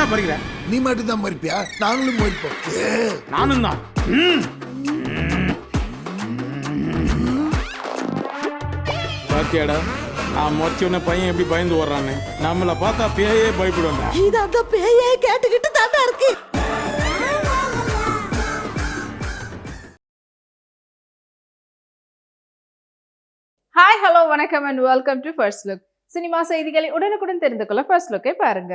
ஏடா பறிக்கிற நீ மட்டும் தான் மறிப்பியா நாங்களும் மறிப்போம் நானும் தான் பாத்தியாடா நான் மொச்சோடனே பையன் எப்படி பயந்து ஓடுறான்னு. நம்மளை பார்த்தா பேயே பயப்படுவேன்டா. இது அந்த பேயே கேட்டுக்கிட்டு தாண்டா இருக்கு. ஹாய் ஹலோ வணக்கம் and welcome to first look cinema செய்திகளை உடனுக்குடன் தெரிந்து கொள்ள ஃபர்ஸ்ட் லுக்கை பாருங்க.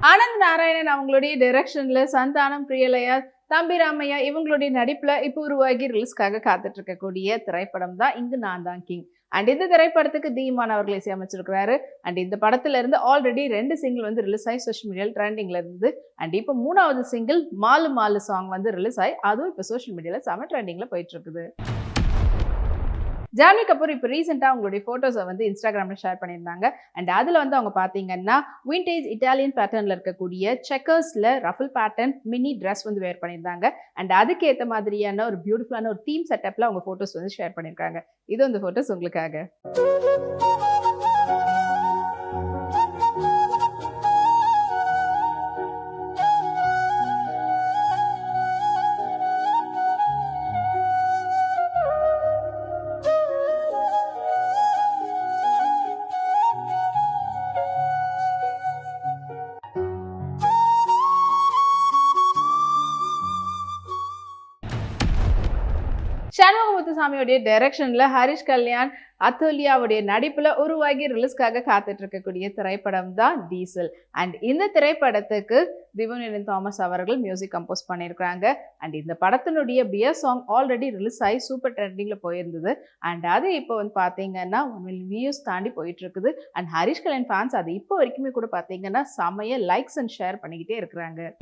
ஆனந்த் நாராயணன் அவங்களுடைய டைரக்ஷன்ல சந்தானம் பிரியலயா தம்பி ராமையா இவங்களுடைய நடிப்புல இப்போ உருவாகி ரிலீஸ்க்காக காத்துட்டு இருக்கக்கூடிய திரைப்படம் தான் இங்கு நான் தான் கிங் அண்ட் இந்த திரைப்படத்துக்கு தீமான் அவர்கள் இசையமைச்சிருக்கிறாரு அண்ட் இந்த படத்துல இருந்து ஆல்ரெடி ரெண்டு சிங்கிள் வந்து ரிலீஸ் ஆகி சோஷியல் மீடியாவில் ட்ரெண்டிங்ல இருந்து அண்ட் இப்போ மூணாவது சிங்கிள் மாலு மாலு சாங் வந்து ரிலீஸ் ஆகி அதுவும் இப்போ சோஷியல் மீடியாவில் செம ட்ரெண்டிங்ல போயிட்டு இருக்குது ஜான்வி கபூர் இப்போ ரீசெண்டாக அவங்களுடைய ஃபோட்டோஸை வந்து இன்ஸ்டாகிராமில் ஷேர் பண்ணியிருந்தாங்க. அண்ட் அதில் வந்து அவங்க பார்த்தீங்கன்னா விண்டேஜ் இட்டாலியன் பேட்டர்னில் இருக்கக்கூடிய செக்கர்ஸில் ரஃபல் பேட்டர்ன் மினி ட்ரெஸ் வந்து வேர் பண்ணியிருந்தாங்க. அண்ட் அதுக்கேற்ற மாதிரியான ஒரு பியூட்டிஃபுல்லான ஒரு தீம் செட்டப்பில் அவங்க ஃபோட்டோஸ் வந்து ஷேர் பண்ணியிருக்காங்க. இது அந்த ஃபோட்டோஸ் உங்களுக்காக. சண்முகமுத்துசாமியோடைய டைரக்ஷனில் ஹரிஷ் கல்யாண் அத்துல்யாவுடைய நடிப்பில் உருவாகி ரிலீஸ்க்காக காத்துட்டு இருக்கக்கூடிய திரைப்படம் தான் டீசல் அண்ட் இந்த திரைப்படத்துக்கு திவுனின் தாமஸ் அவர்கள் மியூசிக் கம்போஸ் பண்ணியிருக்கிறாங்க. அண்ட் இந்த படத்தினுடைய பியர் சாங் ஆல்ரெடி ரிலீஸ் ஆகி சூப்பர் ட்ரெண்டிங்கில் போயிருந்தது. அண்ட் அது இப்போ வந்து பார்த்தீங்கன்னா ஒன் மில் வியூஸ் தாண்டி போயிட்டு இருக்குது அண்ட் ஹரிஷ் கல்யாண் ஃபேன்ஸ் அது இப்போ வரைக்குமே கூட பார்த்தீங்கன்னா செமைய லைக்ஸ் அண்ட் ஷேர் பண்ணிக்கிட்டே இருக்கிறாங்க.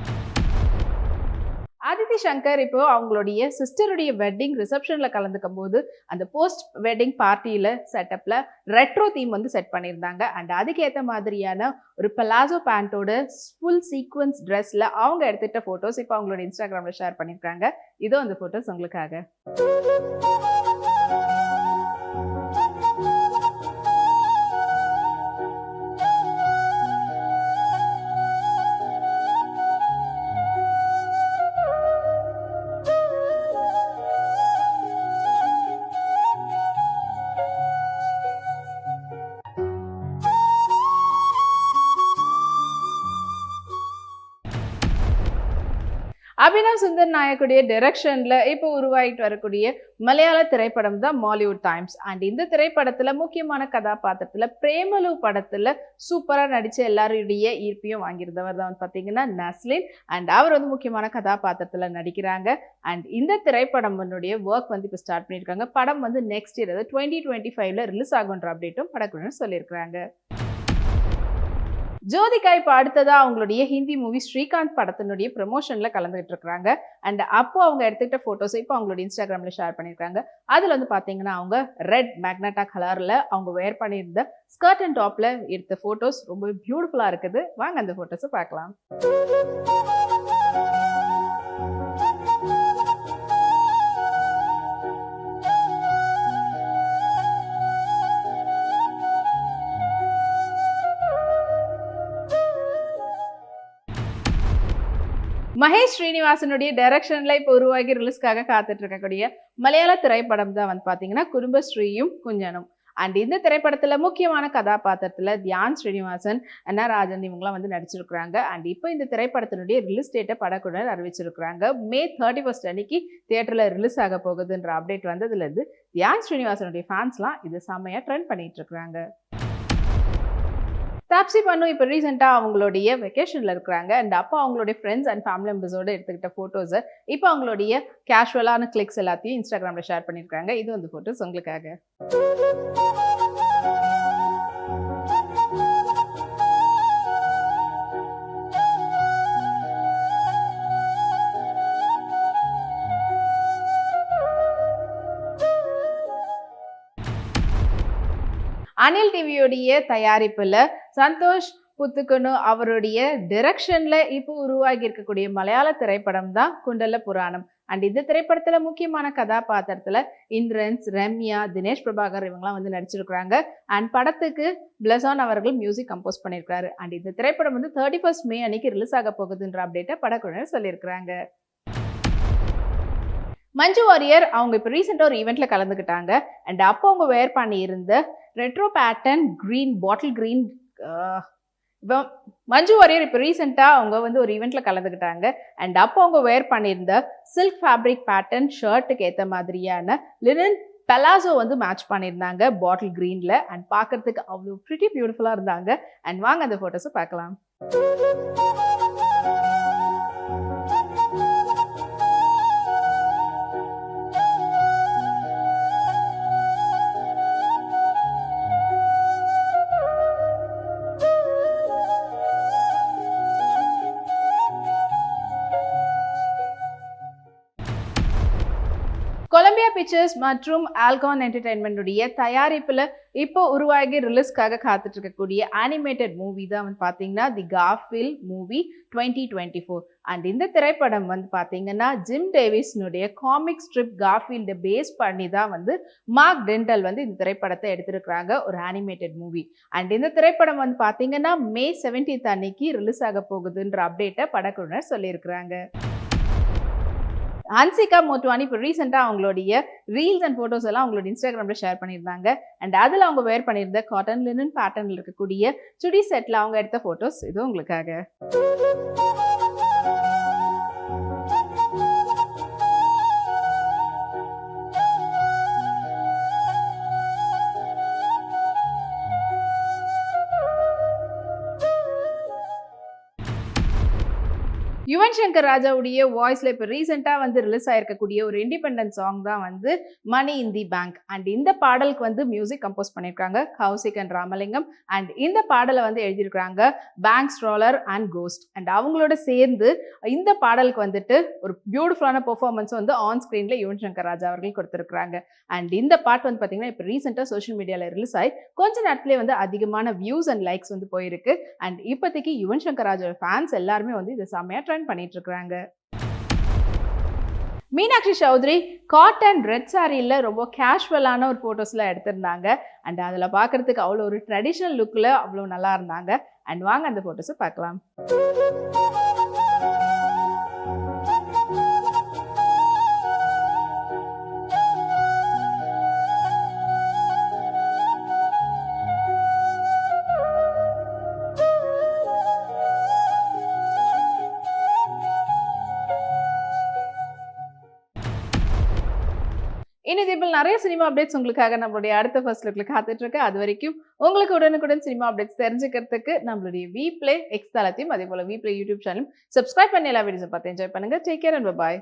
ஆதித்தி சங்கர் இப்போ அவங்களுடைய சிஸ்டருடைய வெட்டிங் ரிசப்ஷனில் கலந்துக்கும் போது அந்த போஸ்ட் வெட்டிங் பார்ட்டியில் செட்டப்பில் ரெட்ரோ தீம் வந்து செட் பண்ணியிருந்தாங்க. அண்ட் அதுக்கேற்ற மாதிரியான ஒரு பலாசோ பேண்ட்டோட ஃபுல் சீக்வன்ஸ் ட்ரெஸ்ஸில் அவங்க எடுத்துகிட்ட ஃபோட்டோஸ் இப்போ அவங்களோட இன்ஸ்டாகிராமில் ஷேர் பண்ணியிருக்காங்க. இதோ அந்த ஃபோட்டோஸ் உங்களுக்காக. அபினவ் சுந்தர் நாயக்குடைய டெரெக்ஷனில் இப்போ உருவாகிட்டு வரக்கூடிய மலையாள திரைப்படம் தான் மாலிவுட் டைம்ஸ் அண்ட் இந்த திரைப்படத்தில் முக்கியமான கதாபாத்திரத்தில் பிரேமலு படத்தில் சூப்பராக நடித்த எல்லாருடைய ஈர்ப்பையும் வாங்கியிருந்தவர் தான் வந்து பார்த்தீங்கன்னா நஸ்லின் அண்ட் அவர் வந்து முக்கியமான கதாபாத்திரத்தில் நடிக்கிறாங்க. அண்ட் இந்த திரைப்படம் ஒர்க் வந்து இப்போ ஸ்டார்ட் பண்ணியிருக்காங்க. படம் வந்து நெக்ஸ்ட் இயர் அதாவது டுவெண்ட்டி டுவெண்ட்டி ஃபைவ்ல ரிலீஸ் ஆகுன்ற அப்டேட்டும் படக்குழுன்னு சொல்லியிருக்கிறாங்க. ஜோதிகா இப்போ அடுத்ததாக அவங்களுடைய ஹிந்தி மூவி ஸ்ரீகாந்த் படத்தினுடைய ப்ரமோஷனில் கலந்துகிட்டு இருக்கிறாங்க. அண்ட் அப்போ அவங்க எடுத்துக்கிட்ட ஃபோட்டோஸ் இப்போ அவங்களோட இன்ஸ்டாகிராமில் ஷேர் பண்ணியிருக்காங்க. அதில் வந்து பார்த்தீங்கன்னா அவங்க ரெட் மேக்னட்டா கலரில் அவங்க வேர் பண்ணியிருந்த ஸ்கர்ட் அண்ட் டாப்பில் எடுத்த ஃபோட்டோஸ் ரொம்ப பியூட்டிஃபுல்லாக இருக்குது. வாங்க அந்த ஃபோட்டோஸை பார்க்கலாம். மகேஷ் ஸ்ரீனிவாசனுடைய டைரக்ஷன்ல இப்போ உருவாகி ரிலீஸ்க்காக காத்துட்டு இருக்கக்கூடிய மலையாள திரைப்படம் தான் வந்து பாத்தீங்கன்னா குடும்பஸ்ரீயும் குஞ்சனும். அண்ட் இந்த திரைப்படத்தில் முக்கியமான கதாபாத்திரத்தில் தியான் ஸ்ரீனிவாசன் அண்ணா ராஜன் இவங்களாம் வந்து நடிச்சிருக்கிறாங்க. அண்ட் இப்போ இந்த திரைப்படத்தினுடைய ரிலீஸ் டேட்டை படக்குழுவினர் அறிவிச்சிருக்கிறாங்க. மே தேர்ட்டி ஃபர்ஸ்ட் அன்னைக்கு தியேட்டரில் ரிலீஸ் ஆக போகுதுன்ற அப்டேட் வந்ததுலேருந்து தியான் ஸ்ரீனிவாசனுடைய ஃபேன்ஸ்லாம் இது செம்மையாக ட்ரெண்ட் பண்ணிட்டு இருக்கிறாங்க. தாப்சி பண்ணு இப்போ ரீசெண்டாக அவங்களுடைய வெக்கேஷனில் இருக்கிறாங்க. அண்ட் அப்போ அவங்களுடைய ஃப்ரெண்ட்ஸ் அண்ட் ஃபேமிலி மெம்பர்ஸோடு எடுத்துக்கிட்ட ஃபோட்டோஸை இப்போ அவங்களுடைய கேஷுவலான கிளிக்ஸ் எல்லாத்தையும் இன்ஸ்டாகிராமில் ஷேர் பண்ணியிருக்காங்க இது வந்து ஃபோட்டோஸ் உங்களுக்காக. அனில் டிவியோடைய தயாரிப்புல சந்தோஷ் புத்துக்கனு அவருடைய டிரெக்ஷனில் இப்போ உருவாகி இருக்கக்கூடிய மலையாள திரைப்படம் தான் குண்டல புராணம். அண்ட் இந்த திரைப்படத்துல முக்கியமான கதாபாத்திரத்துல இந்திரன்ஸ் ரம்யா தினேஷ் பிரபாகர் இவங்கலாம் வந்து நடிச்சிருக்கிறாங்க. அண்ட் படத்துக்கு பிளசான் அவர்கள் மியூசிக் கம்போஸ் பண்ணியிருக்கிறாரு. அண்ட் இந்த திரைப்படம் வந்து தேர்ட்டி ஃபர்ஸ்ட் மே அன்னைக்கு ரிலீஸ் ஆக போகுதுன்ற அப்டேட்டை படக்குழுவினர் சொல்லியிருக்கிறாங்க. மஞ்சு வாரியர் அவங்க இப்போ ரீசெண்டாக ஒரு ஈவெண்ட்டில் கலந்துக்கிட்டாங்க. அண்ட் அப்போ அவங்க வேர் பண்ணியிருந்த retro pattern green bottle green இப்போ மஞ்சு வாரியர் இப்போ ரீசெண்டாக அவங்க வந்து ஒரு ஈவெண்ட்டில் கலந்துக்கிட்டாங்க. அண்ட் அப்போ அவங்க வேர் பண்ணியிருந்த சில்க் ஃபேப்ரிக் பேட்டர்ன் ஷர்ட்டுக்கு ஏற்ற மாதிரியான லினன் பெலாசோ வந்து மேட்ச் பண்ணியிருந்தாங்க பாட்டில் க்ரீனில் அண்ட் பார்க்கறதுக்கு அவ்வளோ ப்ரிட்டி பியூட்டிஃபுல்லாக இருந்தாங்க. அண்ட் வாங்க அந்த ஃபோட்டோஸை பார்க்கலாம். கொலம்பியா பிக்சர்ஸ் மற்றும் ஆல்கான் என்டர்டைன்மெண்ட்டுடைய தயாரிப்பில் இப்போ உருவாகி ரிலீஸ்க்காக காத்துட்டு இருக்கக்கூடிய அனிமேட்டட் மூவி தான் வந்து பார்த்தீங்கன்னா the Garfield movie twenty twenty four and இந்த திரைப்படம் வந்து பார்த்தீங்கன்னா ஜிம் டேவிஸ்னுடைய காமிக் ஸ்ட்ரிப் காஃபீல்டை பேஸ் பண்ணி தான் வந்து மார்க் டென்டல் வந்து இந்த திரைப்படத்தை எடுத்திருக்கிறாங்க ஒரு அனிமேட்டட் மூவி அண்ட் இந்த திரைப்படம் வந்து பார்த்தீங்கன்னா மே செவன்டீன்த் அன்னைக்கு ரிலீஸ் ஆக போகுதுன்ற அப்டேட்டை படக்குழுவினர் சொல்லியிருக்கிறாங்க. ஹன்சிகா மோட்வானி இப்போ ரீசெண்டாக அவங்களுடைய ரீல்ஸ் அண்ட் ஃபோட்டோஸ் எல்லாம் அவங்களோட இன்ஸ்டாகிராமில் ஷேர் பண்ணியிருந்தாங்க. அண்ட் அதில் அவங்க வேர் பண்ணியிருந்த காட்டன் லினன் பேட்டர்னில் இருக்கக்கூடிய சுடி செட்டில் அவங்க எடுத்த ஃபோட்டோஸ் இது உங்களுக்காக. யுவன் சங்கர் ராஜாவுடைய வாய்ஸில் இப்போ ரீசெண்டாக வந்து ரிலீஸ் ஆயிருக்கக்கூடிய ஒரு இண்டிபெண்டன்ட் சாங் தான் வந்து மணி இன் தி பேங்க் அண்ட் இந்த பாடலுக்கு வந்து மியூசிக் கம்போஸ் பண்ணியிருக்காங்க கௌசிக் அண்ட் ராமலிங்கம். அண்ட் இந்த பாடலை வந்து எழுதியிருக்கிறாங்க பேங்க் ஸ்ட்ராலர் அண்ட் கோஸ்ட் அண்ட் அவங்களோட சேர்ந்து இந்த பாடலுக்கு வந்துட்டு ஒரு பியூட்டிஃபுல்லான பெர்ஃபார்மன்ஸ் வந்து ஆன் ஸ்க்ரீனில் யுவன் சங்கர் ராஜா அவர்கள் கொடுத்துருக்காங்க அண்ட் இந்த பாட்டு வந்து பார்த்தீங்கன்னா இப்போ ரீசெண்டாக சோஷியல் மீடியாவில் ரிலீஸ் ஆகி கொஞ்ச நேரத்துலேயே வந்து அதிகமான வியூஸ் அண்ட் லைக்ஸ் வந்து போயிருக்கு. அண்ட் இப்போதைக்கு யுவன் சங்கர் ராஜாவோட ஃபேன்ஸ் எல்லாருமே வந்து இதை செம்மையாக ரன் பண்ணிட்டு இருக்காங்க மீனாட்சி சௌத்ரி காட்டன் ரெட் சாரியில் ரொம்ப கேஷுவலான ஒரு ஃபோட்டோஸ்லாம் எடுத்திருந்தாங்க. அண்ட் அதில் பார்க்குறதுக்கு அவ்வளோ ஒரு ட்ரெடிஷ்னல் லுக்கில் அவ்வளோ நல்லா இருந்தாங்க. அண்ட் வாங்க அந்த ஃபோட்டோஸை பார்க்கலாம். இனி இதேபோல் நிறைய சினிமா அப்டேட்ஸ் உங்களுக்காக நம்மளுடைய அடுத்த ஃபர்ஸ்ட் லுக்ல காத்துட்டு இருக்கு அது வரைக்கும் உங்களுக்கு உடனுக்குடன் சினிமா அப்டேட்ஸ் தெரிஞ்சுக்கிறதுக்கு நம்மளுடைய வி பிளே எக்ஸ் தளத்தையும் அதே போல வி பிளே யூடியூப் சேனலும் சப்ஸ்கிரைப் பண்ணி எல்லா வீடியோஸும் பார்த்து என்ஜாய் பண்ணுங்க. Take care and bye